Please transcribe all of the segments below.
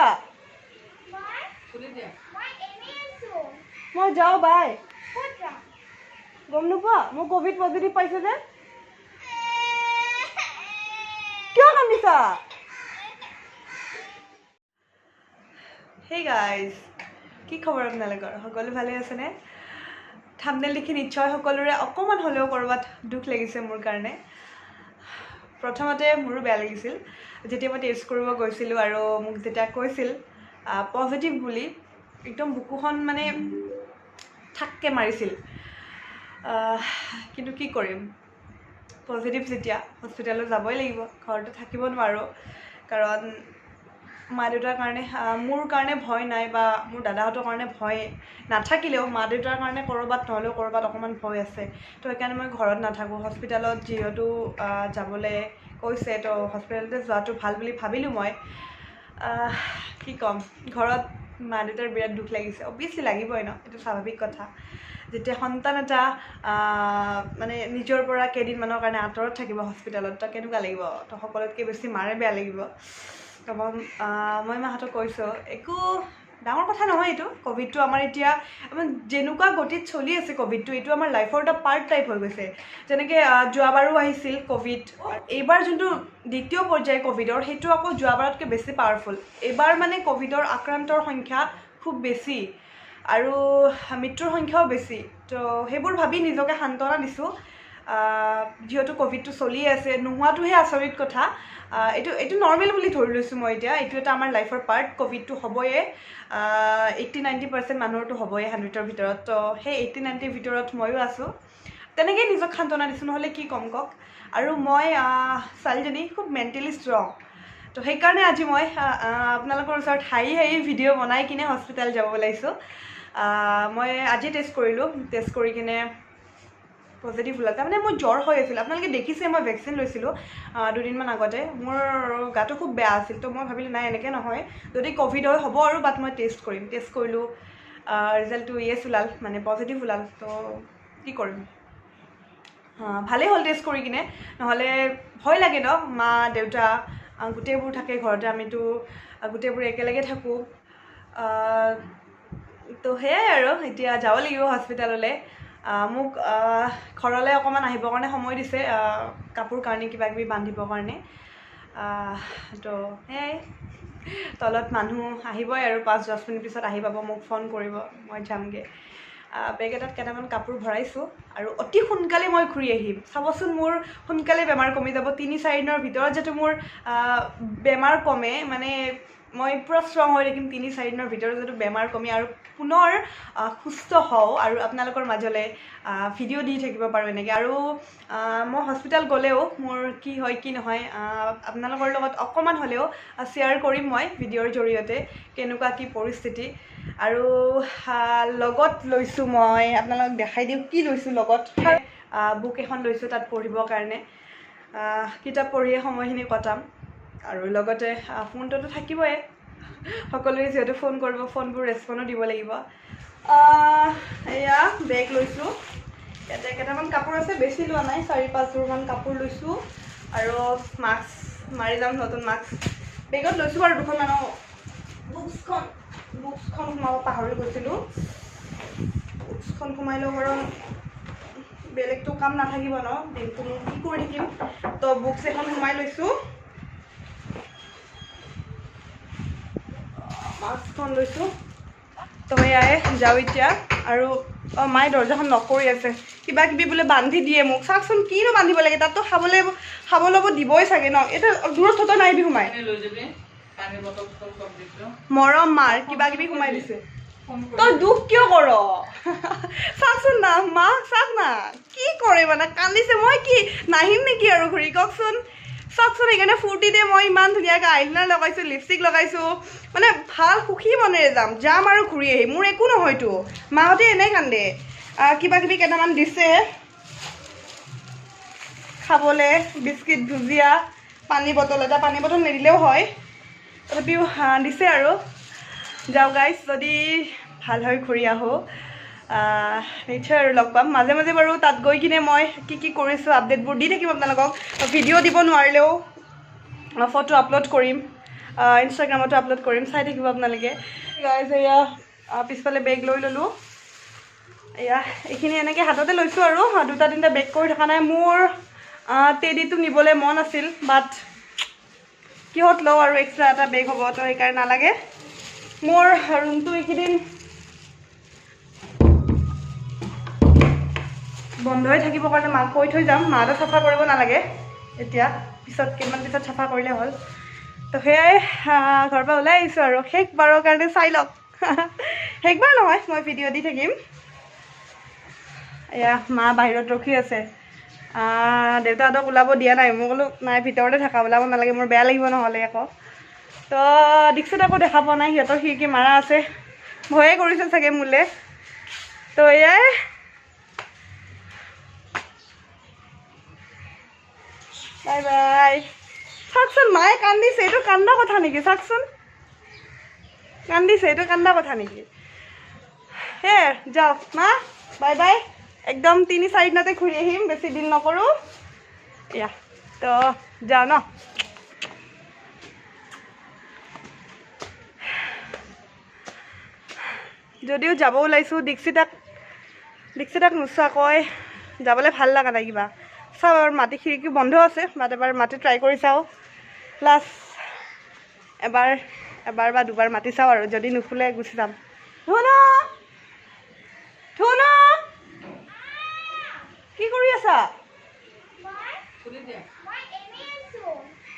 আছা মই যাওঁ বাই। গম নোপোৱা? মোৰ ক'ভিড পজিটিভ পাইছে যে। কিয় কান্দিছা? সেই গাইজ কি খবৰ আপোনালোকৰ? সকলো ভালে আছেনে? থামনেল দেখি নিশ্চয় সকলোৰে অকণমান হ'লেও ক'ৰবাত দুখ লাগিছে মোৰ কাৰণে। প্ৰথমতে মোৰো বেয়া লাগিছিল। যেতিয়া মই টেষ্ট কৰিব গৈছিলোঁ আৰু মোক যেতিয়া কৈছিল পজিটিভ বুলি একদম বুকুখন মানে ঠাককৈ মাৰিছিল। কিন্তু কি কৰিম? পজিটিভ যেতিয়া হস্পিটেলত যাবই লাগিব ঘৰতে থাকিব নোৱাৰোঁ। কাৰণ মা দেউতাৰ কাৰণে মোৰ কাৰণে ভয় নাই বা মোৰ দাদাহঁতৰ কাৰণে ভয় নাথাকিলেও মা দেউতাৰ কাৰণে ক'ৰবাত নহ'লেও ক'ৰবাত অকণমান ভয় আছে। তো সেইকাৰণে মই ঘৰত নাথাকোঁ। হস্পিটেলত যিহেতু যাবলৈ কৈছে তো হস্পিটেলতে যোৱাটো ভাল বুলি ভাবিলোঁ মই। কি ক'ম? ঘৰত মা দেউতাৰ বিৰাট দুখ লাগিছে। অভিয়াছলি লাগিবই ন এইটো স্বাভাৱিক কথা। যেতিয়া সন্তান এটা মানে নিজৰ পৰা কেইদিনমানৰ কাৰণে আঁতৰত থাকিব হস্পিটেলত তো কেনেকুৱা লাগিব? তো সকলোতকৈ বেছি মাৰে বেয়া লাগিব। তো মই মাহঁতক কৈছোঁ একো ডাঙৰ কথা নহয় এইটো। ক'ভিডটো আমাৰ এতিয়া আমাৰ যেনেকুৱা গতিত চলি আছে ক'ভিডটো এইটো আমাৰ লাইফৰ এটা পাৰ্ট টাইপ হৈ গৈছে। যেনেকৈ যোৱাবাৰো আহিছিল ক'ভিড। এইবাৰ যোনটো দ্বিতীয় পৰ্যায় ক'ভিডৰ সেইটো আকৌ যোৱাবাৰতকৈ বেছি পাৱাৰফুল এইবাৰ মানে ক'ভিডৰ আক্ৰান্তৰ সংখ্যা খুব বেছি। আৰু মৃত্যুৰ সংখ্যাও বেছি। তো সেইবোৰ ভাবি নিজকে সান্তনা দিছোঁ। যিহেতু ক'ভিডটো চলি আছে নোহোৱাটোহে আচৰিত কথা। এইটো এইটো নৰ্মেল বুলি ধৰি লৈছোঁ মই এতিয়া। এইটো এটা আমাৰ লাইফৰ পাৰ্ট ক'ভিডটো হ'বয়ে। এইট্টি নাইণ্টি পাৰ্চেণ্ট মানুহৰতো হ'বই হাণ্ড্ৰেডৰ ভিতৰত। তো সেই এইট্টি নাইণ্টিৰ ভিতৰত ময়ো আছোঁ। তেনেকেই নিজক সান্তনা দিছোঁ নহ'লে কি ক'ম কওক? আৰু মই ছোৱালীজনী খুব মেণ্টেলি ষ্ট্ৰং তো সেইকাৰণে আজি মই আপোনালোকৰ ওচৰত হাঁহি হাঁহি ভিডিঅ' বনাই কিনে হস্পিটেল যাব ওলাইছোঁ। মই আজি টেষ্ট কৰিলোঁ। টেষ্ট কৰি কিনে পজিটিভ ওলাল তাৰমানে মোৰ জ্বৰ হৈ আছিল। আপোনালোকে দেখিছে মই ভেকচিন লৈছিলোঁ দুদিনমান আগতে। মোৰ গাটো খুব বেয়া আছিল তো মই ভাবিলোঁ নাই এনেকৈ নহয়। যদি ক'ভিড হয় হ'ব আৰু বাট মই টেষ্ট কৰিম। টেষ্ট কৰিলোঁ ৰিজাল্টটো য়েছ ওলাল মানে পজিটিভ ওলাল। তো কি কৰিম? ভালেই হ'ল টেষ্ট কৰি কিনে। নহ'লে ভয় লাগে ন? মা দেউতা গোটেইবোৰ থাকে ঘৰতে আমিতো গোটেইবোৰ একেলগে থাকোঁ। তো সেয়াই আৰু এতিয়া যাব লাগিব হস্পিটেললৈ মোক ঘৰলৈ অকণমান আহিবৰ কাৰণে সময় দিছে কাপোৰ কানি কিবা কিবি বান্ধিবৰ কাৰণে। তো সেয়াই তলত মানুহ আহিবই আৰু পাঁচ দহ মিনিট পিছত আহি পাব মোক ফোন কৰিব মই যামগৈ। বেগ এটাত কেইটামান কাপোৰ ভৰাইছোঁ আৰু অতি সোনকালে মই ঘূৰি আহিম। চাবচোন মোৰ সোনকালে বেমাৰ কমি যাব তিনি চাৰি দিনৰ ভিতৰত যাতে মোৰ বেমাৰ কমে মানে মই পূৰা ষ্ট্ৰং হৈ থাকিম তিনি চাৰি দিনৰ ভিতৰত যাতে বেমাৰ কমি আৰু পুনৰ সুস্থ হওঁ আৰু আপোনালোকৰ মাজলৈ ভিডিঅ' দি থাকিব পাৰোঁ এনেকৈ। আৰু মই হস্পিটেল গ'লেও মোৰ কি হয় কি নহয় আপোনালোকৰ লগত অকণমান হ'লেও শ্বেয়াৰ কৰিম মই ভিডিঅ'ৰ জৰিয়তে কেনেকুৱা কি পৰিস্থিতি। আৰু লগত লৈছোঁ মই আপোনালোকক দেখাই দিওঁ কি লৈছোঁ লগত। বুক এখন লৈছোঁ তাত পঢ়িবৰ কাৰণে। কিতাপ পঢ়িয়ে সময়খিনি কটাম। আৰু লগতে ফোনটোতো থাকিবই। সকলোৱে যিহেতু ফোন কৰিব ফোনবোৰ ৰেচপণ্ডো দিব লাগিব। এয়া বেগ লৈছোঁ। ইয়াতে কেইটামান কাপোৰ আছে বেছি লোৱা নাই চাৰি পাঁচযোৰমান কাপোৰ লৈছোঁ। আৰু মাস্ক মাৰি যাম নতুন মাস্ক বেগত লৈছোঁ বাৰু দুখনমান বুকছখন বুকছখন সোমাব পাহৰি গৈছিলোঁ। বুকছখন সোমাই লওঁ কাৰণ বেলেগতো কাম নাথাকিব ন দিনটো কি কৰি থাকিম? তো বুকছ এখন সোমাই লৈছোঁ। মাস্কখন লৈছোঁ। তো সেয়াই যাওঁ এতিয়া। আৰু অঁ মায়ে দৰ্জাখন নকৰি আছে। কিবা কিবি বোলে বান্ধি দিয়ে মোক। চাওকচোন কিনো বান্ধিব লাগে? তাততো খাবলৈ খাব ল'ব দিবই চাগে ন? এতিয়া দূৰত থ'ত সোমাই। চটল চব দিছোঁ মৰম মাৰ কিবা কিবি সোমাই দিছে। তই দুখ কিয় কৰ? চাচোন না মা চাক না। কি কৰে মানে? কান্দিছে। মই কি নাহিম নেকি আৰু ঘূৰি কওকচোন। চাওকচোন সেইকাৰণে ফূৰ্তিতে মই ইমান ধুনীয়াকৈ আইলাইনাৰ লগাইছোঁ লিপষ্টিক লগাইছোঁ। মানে ভাল সুখী মনেৰে যাম যাম আৰু ঘূৰি আহিম মোৰ একো নহয়তো। মাহঁতে এনেই কান্দে। কিবা কিবি কেইটামান দিছে। খাবলৈ বিস্কিট ভুজিয়া পানী বটল এটা পানী বটল নিদিলেও হয়। তথাপিও দিছে আৰু। যাওঁ গাইজ যদি ভাল হৈ ঘূৰি আহ, নিশ্চয় আৰু লগ পাম। মাজে মাজে বাৰু তাত গৈ কিনে মই কি কি কৰিছোঁ আপডেটবোৰ দি থাকিম আপোনালোকক। ভিডিঅ' দিব নোৱাৰিলেও ফটো আপলোড কৰিম। ইনষ্টাগ্ৰামতো আপলোড কৰিম চাই থাকিব আপোনালোকে। গাইজ এয়া পিছফালে বেগ লৈ ল'লোঁ। এয়া এইখিনি এনেকৈ হাততে লৈছোঁ আৰু। দুটা তিনিটা বেগ কৰি থকা নাই। মোৰ টেডিটো নিবলৈ মন আছিল বাট কিহত লওঁ আৰু এক্সট্ৰা এটা বেগ হ'ব তো সেইকাৰণে নালাগে। মোৰ ৰুমটো এইকেইদিন বন্ধ হৈ থাকিবৰ কাৰণে মাক কৈ থৈ যাম। মাহঁতে চাফা কৰিব নালাগে। এতিয়া পিছত কেইদিনমান পিছত চাফা কৰিলে হ'ল। তো সেয়াই ঘৰৰ পৰা ওলাই আহিছোঁ আৰু। শেষবাৰৰ কাৰণে চাই লওক। শেষবাৰ নহয় মই ভিডিঅ' দি থাকিম। এয়া মা বাহিৰত ৰখি আছে। দেউতাহঁতক ওলাব দিয়া নাই। মই ক'লো নাই ভিতৰতে থাকা ওলাব নালাগে। মোৰ বেয়া লাগিব নহ'লে আকৌ। তো দীক্ষিত আকৌ দেখা পোৱা নাই। সিহঁতৰ খিৰিকী মাৰা আছে। ভয়ে কৰিছে চাগে মোলৈ। তো এয়াই বাই বাই চাওকচোন মায়ে কান্দিছে এইটো কান্দা কথা নেকি চাওকচোন কান্দিছে এইটো কান্দা কথা নেকি হে যাওক মা বাই বাই একদম তিনি চাৰি দিনতে ঘূৰি আহিম বেছি দিন নকৰোঁ এয়া তো যাওঁ ন যদিও যাব ওলাইছোঁ দীক্ষিতাক দীক্ষিতাক নোচোৱাকৈ যাবলৈ ভাল লগা নাই কিবা চাওঁ আৰু মাটি খিৰিকী বন্ধ আছে বাট এবাৰ মাটি ট্ৰাই কৰি চাওঁ। প্লাছ এবাৰ এবাৰ বা দুবাৰ মাতি চাওঁ আৰু যদি নুখুলে গুচি যাম। ধুনু! কি কৰি আছা?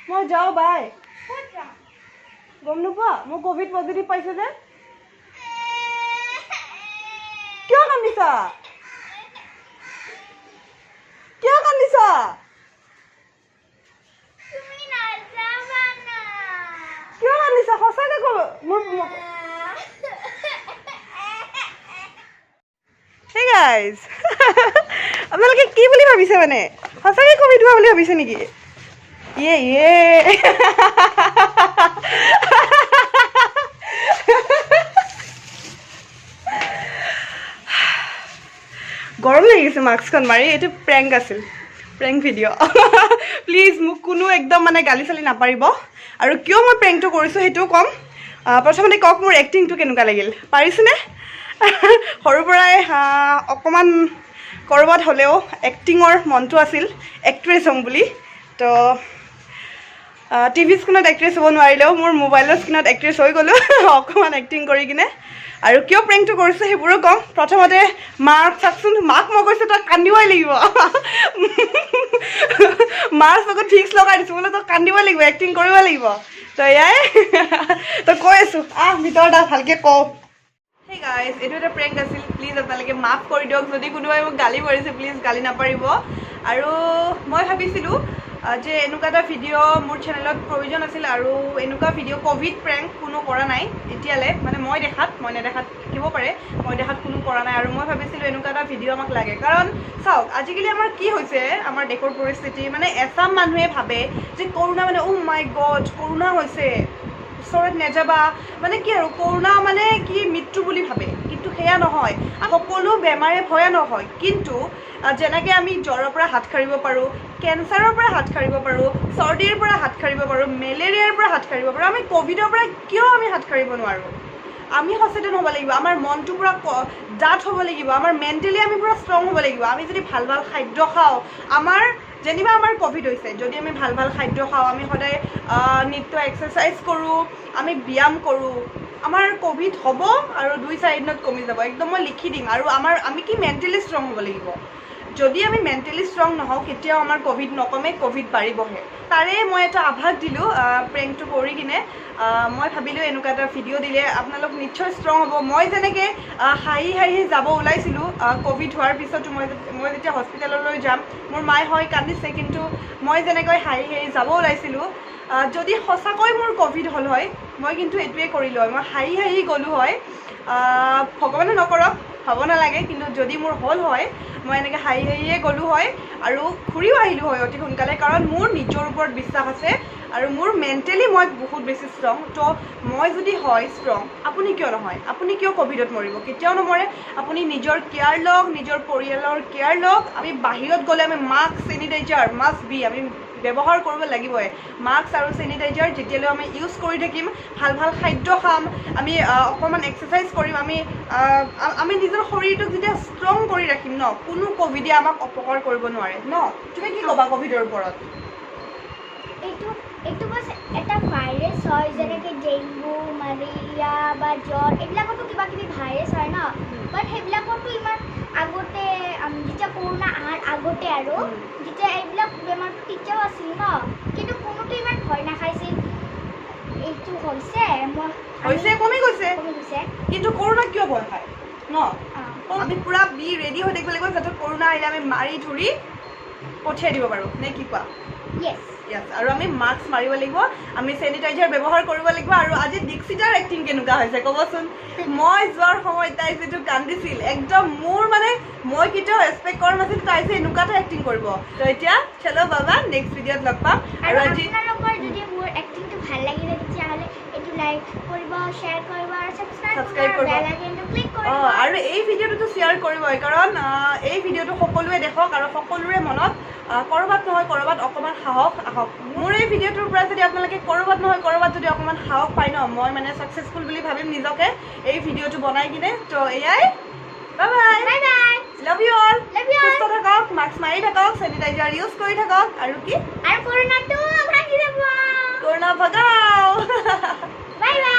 মই যাওঁ বাই গম নোপোৱা? মোৰ ক'ভিড পজিটিভ পাইছে যে। কিয় কান্দিছা? কিয় কান্দিছা সঁচাকে ক'ব মোৰ মোৰ- Hey guys! আপোনালোকে কি বুলি ভাবিছে মানে? সঁচাকৈ কভিড হোৱা বুলি ভাবিছে নেকি? ইয়ে ইয়ে। গৰম লাগি গৈছে মাস্কখন মাৰি। এইটো প্ৰেংক আছিল। প্ৰেংক ভিডিঅ' প্লিজ মোক কোনো একদম মানে গালি চালি নাপাৰিব। আৰু কিয় মই প্ৰেংকটো কৰিছোঁ সেইটোও ক'ম। প্ৰথমতে কওক মোৰ এক্টিংটো কেনেকুৱা লাগিল। পাৰিছোনে? সৰুৰ পৰাই অকণমান ক'ৰবাত হ'লেও এক্টিঙৰ মনটো আছিল এক্ট্ৰেছ হ'ম বুলি। তো টিভি স্ক্ৰীণত এক্ট্ৰেছ হ'ব নোৱাৰিলেও মোৰ মোবাইলৰ স্ক্ৰীণত এক্ট্ৰেছ হৈ গ'লোঁ। অকণমান এক্টিং কৰি কিনে। আৰু কিয় প্ৰেংকটো কৰিছোঁ সেইবোৰো ক'ম। প্ৰথমতে মাক চাওকচোন, মাক মই কৈছোঁ, তই কান্দিবই লাগিব। মাৰ চকুত ফিক্স লগাই দিছোঁ, বোলে তই কান্দিব লাগিব এক্টিং কৰিব লাগিব। তই এয়াই তই কৈ আছোঁ। আহ, ভিতৰত আহ, ভালকৈ কওঁ। গাইজ এইটো এটা প্ৰেংক আছিল। প্লিজ আপোনালোকে মাফ কৰি দিয়ক। যদি কোনোবাই মোক গালি পাৰিছে প্লিজ গালি নাপাৰিব। আৰু মই ভাবিছিলোঁ যে এনেকুৱা এটা ভিডিঅ' মোৰ চেনেলত প্ৰয়োজন আছিল আৰু এনেকুৱা ভিডিঅ' ক'ভিড প্ৰেংক কোনো কৰা নাই এতিয়ালৈ। মানে মই দেখাত মই নেদেখাত থাকিব পাৰে মই দেখাত কোনো কৰা নাই আৰু মই ভাবিছিলোঁ এনেকুৱা এটা ভিডিঅ' আমাক লাগে। কাৰণ চাওক আজিকালি আমাৰ কি হৈছে আমাৰ দেশৰ পৰিস্থিতি মানে এচাম মানুহে ভাবে যে কৰোণা মানে অ' মাই গড কৰোণা হৈছে। ওচৰত নেযাবা। মানে কি আৰু কৰোণা মানে কি মৃত্যু বুলি ভাবে। কিন্তু সেয়া নহয়। সকলো বেমাৰে ভয়ানক হয় কিন্তু যেনেকৈ আমি জ্বৰৰ পৰা হাত সাৰিব পাৰোঁ কেঞ্চাৰৰ পৰা হাত সাৰিব পাৰোঁ চৰ্দিৰ পৰা হাত সাৰিব পাৰোঁ মেলেৰিয়াৰ পৰা হাত সাৰিব পাৰোঁ আমি ক'ভিডৰ পৰা কিয় আমি হাত সাৰিব নোৱাৰোঁ? আমি সচেতন হ'ব লাগিব। আমাৰ মনটো পূৰা ডাঠ হ'ব লাগিব। আমাৰ মেণ্টেলি আমি পূৰা ষ্ট্ৰং হ'ব লাগিব। আমি যদি ভাল ভাল খাদ্য খাওঁ আমাৰ যেনিবা আমাৰ ক'ভিড হৈছে যদি আমি ভাল ভাল খাদ্য খাওঁ আমি সদায় নিত্য এক্সাৰচাইজ কৰোঁ আমি ব্যায়াম কৰোঁ আমাৰ ক'ভিড হ'ব আৰু দুই চাৰি দিনত কমি যাব। একদম মই লিখি দিম আৰু আমাৰ আমি কি মেণ্টেলি ষ্ট্ৰং হ'ব লাগিব। যদি আমি মেণ্টেলি ষ্ট্ৰং নহওঁ কেতিয়াও আমাৰ ক'ভিড নকমে ক'ভিড বাঢ়িবহে। তাৰে মই এটা আভাস দিলোঁ প্ৰেংকটো কৰি কিনে। মই ভাবিলোঁ এনেকুৱা এটা ভিডিঅ' দিলে আপোনালোক নিশ্চয় ষ্ট্ৰং হ'ব। মই যেনেকৈ হাঁহি হাঁহি যাব ওলাইছিলোঁ ক'ভিড হোৱাৰ পিছতো মই মই যেতিয়া হস্পিটেললৈ যাম মোৰ মায়ে হয় কান্দিছে কিন্তু মই যেনেকৈ হাঁহি হাঁহি যাব ওলাইছিলোঁ যদি সঁচাকৈ মোৰ ক'ভিড হ'ল হয় মই কিন্তু এইটোৱে কৰিলোঁ হয়। মই হাঁহি হাঁহি গ'লোঁ হয়। ভগৱানে নকৰক হ'ব নালাগে কিন্তু যদি মোৰ হ'ল হয় মই এনেকৈ হাঁহি হাঁহিয়ে গ'লোঁ হয় আৰু ঘূৰিও আহিলোঁ হয় অতি সোনকালে কাৰণ মোৰ নিজৰ ওপৰত বিশ্বাস আছে আৰু মোৰ মেণ্টেলি মই বহুত বেছি ষ্ট্ৰং তো মই যদি হয় ষ্ট্ৰং আপুনি কিয় নহয়? আপুনি কিয় ক'ভিডত মৰিব? কেতিয়াও নমৰে। আপুনি নিজৰ কেয়াৰ লওক নিজৰ পৰিয়ালৰ কেয়াৰ লওক। আমি বাহিৰত গ'লে আমি মাস্ক চেনিটাইজাৰ মাষ্ট বি আমি ব্যৱহাৰ কৰিব লাগিবই। মাস্ক আৰু চেনিটাইজাৰ যেতিয়ালৈ আমি ইউজ কৰি থাকিম ভাল ভাল খাদ্য খাম আমি অকণমান এক্সাৰচাইজ কৰিম আমি আমি নিজৰ শৰীৰটোক যেতিয়া ষ্ট্ৰং কৰি ৰাখিম ন কোনো ক'ভিডে আমাক অপকাৰ কৰিব নোৱাৰে ন? তুমি কি ক'বা ক'ভিডৰ ওপৰত? এইটো এইটো বাছ এটা ভাইৰাছ হয় যেনেকৈ ডেংগু মেলেৰিয়া বা জ্বৰ এইবিলাকতো কিবা কিবি ভাইৰাছ হয় ন? বাট সেইবিলাকতো ইমান আগতে আম, যেতিয়া কৰোণা অহাৰ আগতে আৰু। যেতিয়া এইবিলাক বেমাৰটো তেতিয়াও আছিল ন কিন্তু কোনোতো ইমান ভয় নাখাইছিল এইটো হৈছে মই হৈছে কমি গৈছে। কিন্তু কৰোণা কিয় ভয় খায় ন? আমি পূৰা বি ৰেডি হৈ থাকিব লাগিব যাতে কৰোণা আহিলে আমি মাৰি ধৰি পঠিয়াই দিব পাৰোঁ। নে কি কোৱা? য়েছ আৰু আমি মাস্ক মাৰিব লাগিব আমি চেনিটাইজাৰ ব্যৱহাৰ কৰিব লাগিব আৰু আজি দীক্ষিতাৰ এক্টিং কেনেকুৱা হৈছে ক'বচোন। মই যোৱাৰ সময়ত তাই যিটো কান্দিছিল একদম মোৰ মানে মই কেতিয়াও এক্সপেক্ট কৰা নাছিলোঁ তাই যে এনেকুৱাতে এক্টিং কৰিব। তো এতিয়া চলো বাবা নেক্সট ভিডিঅ'ত লগ পাম। আৰু আজি যদি মোৰ এক্টিংটো ভাল লাগিলে তেতিয়াহ'লে লাইক কৰিব শ্বেয়াৰ কৰিব আৰু ছাবস্ক্ৰাইব Subscribe কৰিব। কৰিব। বেল আইকনটো ক্লিক কৰিব। অঁ আৰু এই ভিডিঅ'টোতো শ্বেয়াৰ কৰিবই কাৰণ আহ, এই ভিডিঅ'টো সকলোৱে দেখক আৰু সকলোৰে মনত আহ, ক'ৰবাত নহয় ক'ৰবাত অকণমান সাহস আহক। মোৰ এই ভিডিঅ'টোৰ পৰা যদি আপোনালোকে ক'ৰবাত নহয় ক'ৰবাত যদি অকণমান সাহস পায় ন মই মানে ছাকচেছফুল বুলি ভাবিম নিজকে এই ভিডিঅ'টো বনাই কিনে। তো এয়াই bye bye bye bye love you all Love you all. সুস্থ থাকক মাস্ক মাৰি থাকক চেনিটাইজাৰ ইউজ কৰি থাকক আৰু কি? আৰু কৰোণাটো ভাঙি যাব। কৰোণা ভগাও। Bye bye.